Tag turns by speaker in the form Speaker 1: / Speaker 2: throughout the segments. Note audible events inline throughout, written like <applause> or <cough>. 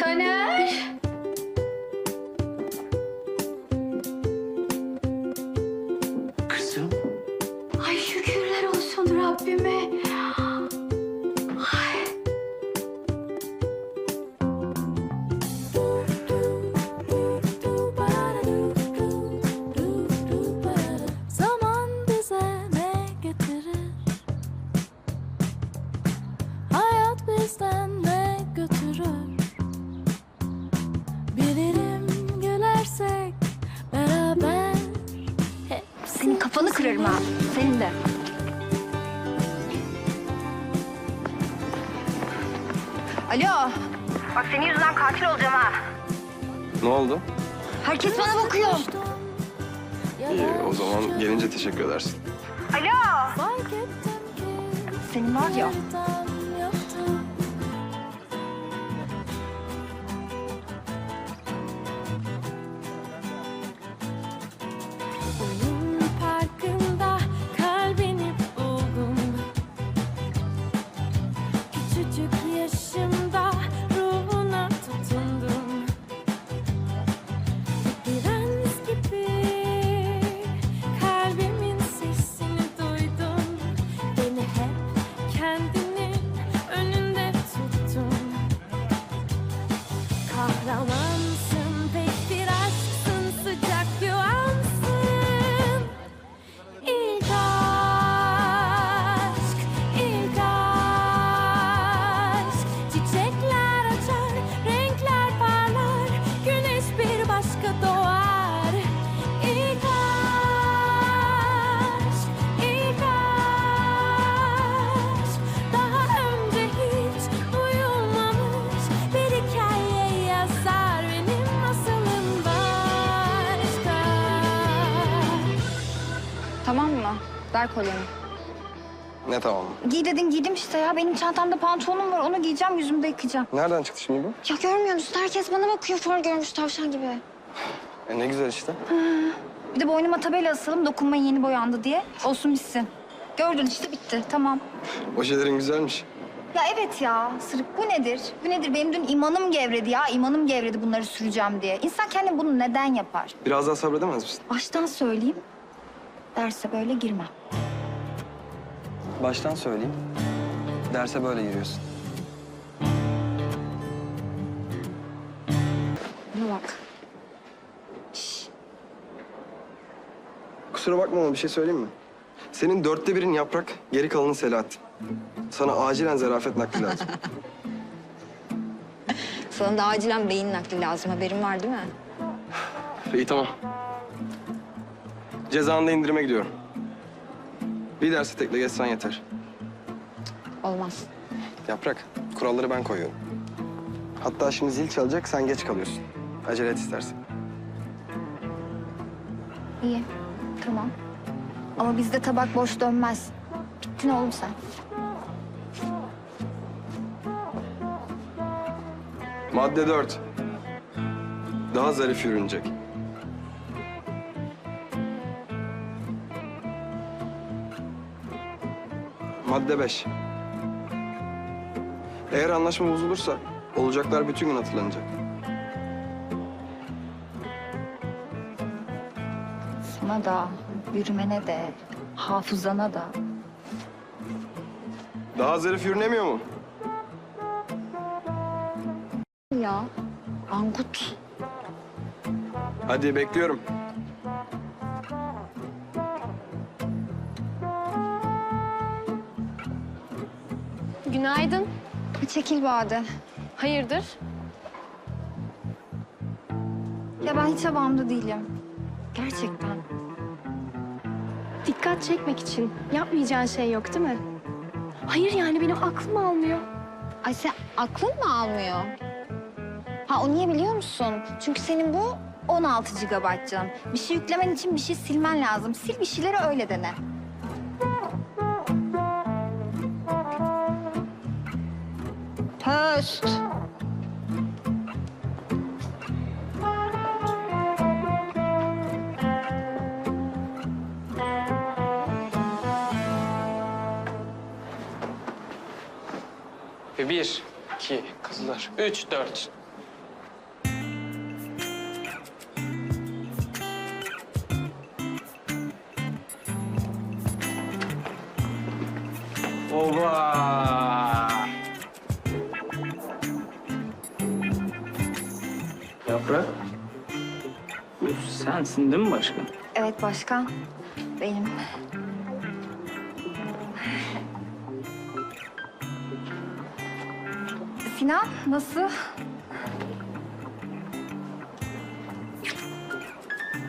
Speaker 1: Taner.
Speaker 2: Kızım.
Speaker 1: Ay şükürler olsun Rabbime. Kırarım ha. Senin de. Alo. Bak senin yüzünden katil olacağım ha.
Speaker 3: Ne oldu?
Speaker 1: Herkes bana bakıyor.
Speaker 3: İyi o zaman gelince teşekkür edersin.
Speaker 1: Alo. Senin var ya. Ver kolyeni.
Speaker 3: Ne tamam.
Speaker 1: Giy dedin giydim işte ya. Benim çantamda pantolonum var. Onu giyeceğim yüzümde yıkayacağım.
Speaker 3: Nereden çıktı şimdi bu?
Speaker 1: Ya görmüyor musun? Herkes bana bakıyor. Far görmüş tavşan gibi. <sighs>
Speaker 3: E ne güzel işte.
Speaker 1: Bir de boynuma tabela asalım. Dokunmayın yeni boyandı diye. Olsun bitsin. Gördün işte bitti. Tamam.
Speaker 3: Ojelerin güzelmiş.
Speaker 1: Ya evet ya. Sırık bu nedir? Bu nedir? Benim dün imanım gevredi ya. İmanım gevredi bunları süreceğim diye. İnsan kendi bunu neden yapar?
Speaker 3: Biraz daha sabredemez misin?
Speaker 1: Baştan söyleyeyim. Derse böyle girmem.
Speaker 3: Baştan söyleyeyim. Derse böyle giriyorsun.
Speaker 1: Buna bak.
Speaker 3: Kusura bakma ama bir şey söyleyeyim mi? Senin dörtte birin yaprak, geri kalanı Selahattin. Sana acilen zarafet nakli lazım. <laughs>
Speaker 1: Sana da acilen beyin nakli lazım. Haberin var değil mi?
Speaker 3: İyi tamam. Cezanı da indirime gidiyorum. Bir dersi tekle geçsen yeter.
Speaker 1: Olmaz.
Speaker 3: Yaprak, kuralları ben koyuyorum. Hatta şimdi zil çalacak, sen geç kalıyorsun. Acele et istersen.
Speaker 1: İyi. Tamam. Ama bizde tabak boş dönmez. Bittin oğlum sen.
Speaker 3: Madde dört. Daha zarif yürünecek. Madde beş. Eğer anlaşma bozulursa olacaklar bütün gün hatırlanacak.
Speaker 1: Sana da, yürümene de, hafızana da.
Speaker 3: Daha zarif yürünemiyor mu?
Speaker 1: Ya, Angut.
Speaker 3: Hadi bekliyorum.
Speaker 4: Günaydın.
Speaker 1: Çekil Bade.
Speaker 4: Hayırdır?
Speaker 1: Ya ben hiç havamda değilim. Gerçekten.
Speaker 4: Dikkat çekmek için yapmayacağın şey yok değil mi? Hayır yani benim aklım almıyor.
Speaker 1: Ay sen aklın mı almıyor? Ha o niye biliyor musun? Çünkü senin bu 16 GB canım. Bir şey yüklemen için bir şey silmen lazım. Sil bir şeyleri öyle dene. Höst.
Speaker 2: Ve bir, iki, kızlar. Üç, dört. Oba! Yaprak. Bu sensin değil mi başkan?
Speaker 5: Evet başkan. Benim. Sinan nasıl?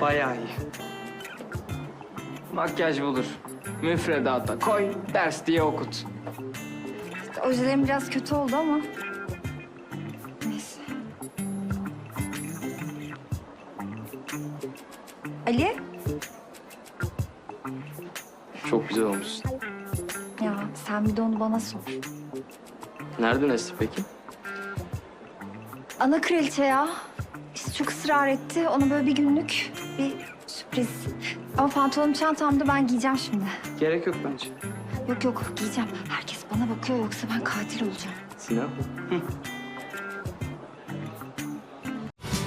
Speaker 2: Bayağı iyi. Makyaj bulur. Müfredata koy, ders diye okut.
Speaker 5: Ojelerim biraz kötü oldu ama. Ali?
Speaker 2: Çok güzel olmuşsun.
Speaker 5: Ya sen bir de onu bana sor.
Speaker 2: Nerede Nesli peki?
Speaker 5: Ana kraliçe ya. İşte çok ısrar etti. Ona böyle bir günlük bir sürpriz. Ama pantolonum çantamda ben giyeceğim şimdi.
Speaker 2: Gerek yok bence.
Speaker 5: Yok yok giyeceğim. Herkes bana bakıyor yoksa ben katil olacağım.
Speaker 2: Sinan.